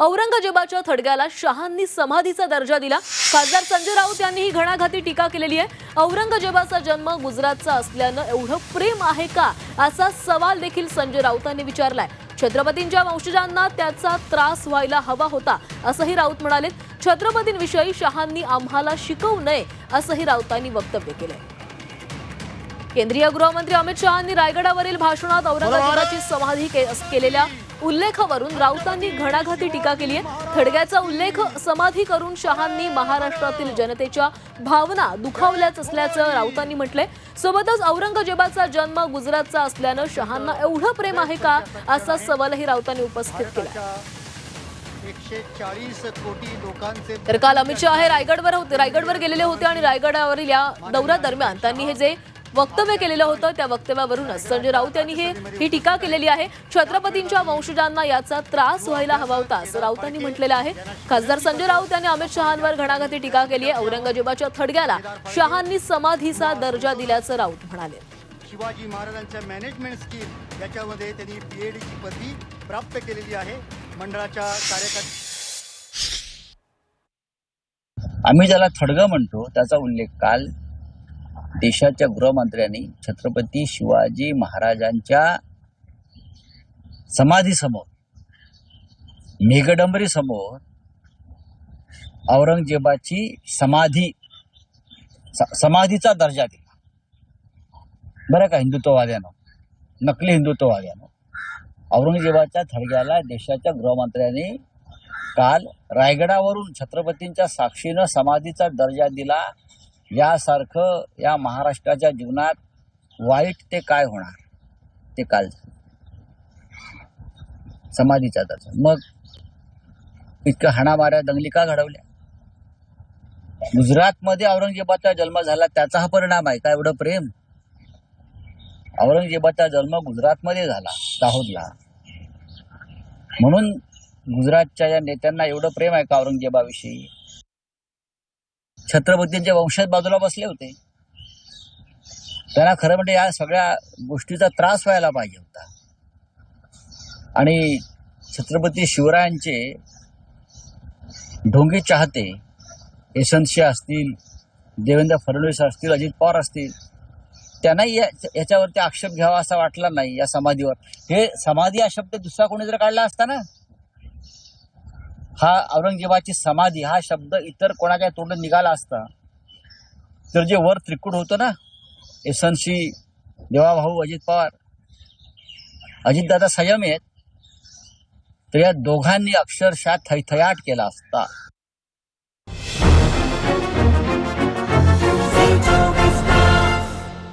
औरंगजेबाच्या थडग्याला शहांनी समाधीचा दर्जा दिला. खासदार संजय राऊत यांनी ही घणाघाती टीका केलेली आहे. औरंगजेबाचा जन्म गुजरातचा असल्यानं एवढं प्रेम आहे का? असा सवाल देखील संजय राऊतांनी विचारलाय. छत्रपतींच्या वंशजांना त्याचा त्रास व्हायला हवा होता असंही राऊत म्हणाले. छत्रपतींविषयी शहांनी आम्हाला शिकवू नये असंही राऊतांनी वक्तव्य केलंय. केंद्रीय गृहमंत्री अमित शहांनी रायगडावरील भाषणात औरंगजेबाची समाधी केलेल्या उल्लेखावरून राऊतांनी घणाघाती टीका केली आहे थडग्याचा उल्लेख समाधी करून शहांनी महाराष्ट्रातील जनतेच्या भावना दुखावल्याच असल्याचं राऊतांनी म्हटलंय. सोबतच औरंगजेबाचा जन्म गुजरातचा असल्यानं शहांना एवढं प्रेम आहे का असा सवालही राऊतांनी उपस्थित केला कोटी तर काल अमित शहा हे रायगडवर होते रायगडवर गेलेले होते आणि रायगडावरील या दौऱ्यादरम्यान त्यांनी हे जे वक्तव्य केलेलं होतं. त्या वक्तव्यावरूनच संजय राऊत यांनी हे ही टीका केलेली आहे. छत्रपतींच्या वंशजांना याचा त्रास व्हायला हवा होता असं राऊतांनी म्हटलेलं आहे. खासदार संजय राऊत यांनी अमित शहांवर घणाघाती टीका केली आहे. औरंगजेबाच्या थडग्याला शहांनी समाधीचा दर्जा दिल्याचं राऊत म्हणाले. शिवाजी महाराजांच्या मॅनेजमेंट स्किल याच्यामध्ये त्यांनी बी ची पदवी प्राप्त केलेली आहे. मंडळाच्या कार्यकर्ते आम्ही ज्याला थडगं म्हणतो त्याचा उल्लेख काल देशाच्या गृहमंत्र्यांनी छत्रपती शिवाजी महाराजांच्या समाधीसमोर मेघडंबरी समोर औरंगजेबाची समाधी समाधीचा दर्जा दिला. बरं का हिंदुत्ववाद्यानं? नकली हिंदुत्ववाद्यानं. औरंगजेबाच्या थडग्याला देशाच्या गृहमंत्र्यांनी काल रायगडावरून छत्रपतींच्या साक्षीनं समाधीचा दर्जा दिला. यासारखं या महाराष्ट्राच्या जीवनात वाईट ते काय होणार? ते काल समाधीचा त्याचा मग इतकं हाणामाऱ्या दंगली का घडवल्या? गुजरातमध्ये औरंगजेबाचा जन्म झाला त्याचा हा परिणाम आहे का एवढं प्रेम? औरंगजेबाचा जन्म गुजरातमध्ये झाला दाहोदला म्हणून गुजरातच्या या नेत्यांना एवढं प्रेम आहे का औरंगजेबाविषयी? छत्रपतींच्या वंशात बाजूला बसले होते. त्यांना खरं म्हणजे या सगळ्या गोष्टीचा त्रास व्हायला पाहिजे होता. आणि छत्रपती शिवरायांचे ढोंगी चाहते यशवंतशी असतील देवेंद्र फडणवीस असतील अजित पवार असतील त्यांनाही याच्यावरती आक्षेप घ्यावा असा वाटला नाही या समाधीवर. हे समाधी हा शब्द दुसरा कोणी जर काढला असता ना हा औरंगजेबाची समाधी हा शब्द इतर कोणाच्या तोंडून निघाला असता तर जे वर त्रिकूट होतं ना यशवंतशी देवाभाऊ अजित पवार अजितदादा संयम आहेत तर या दोघांनी अक्षरशः थैथयाट केला असता.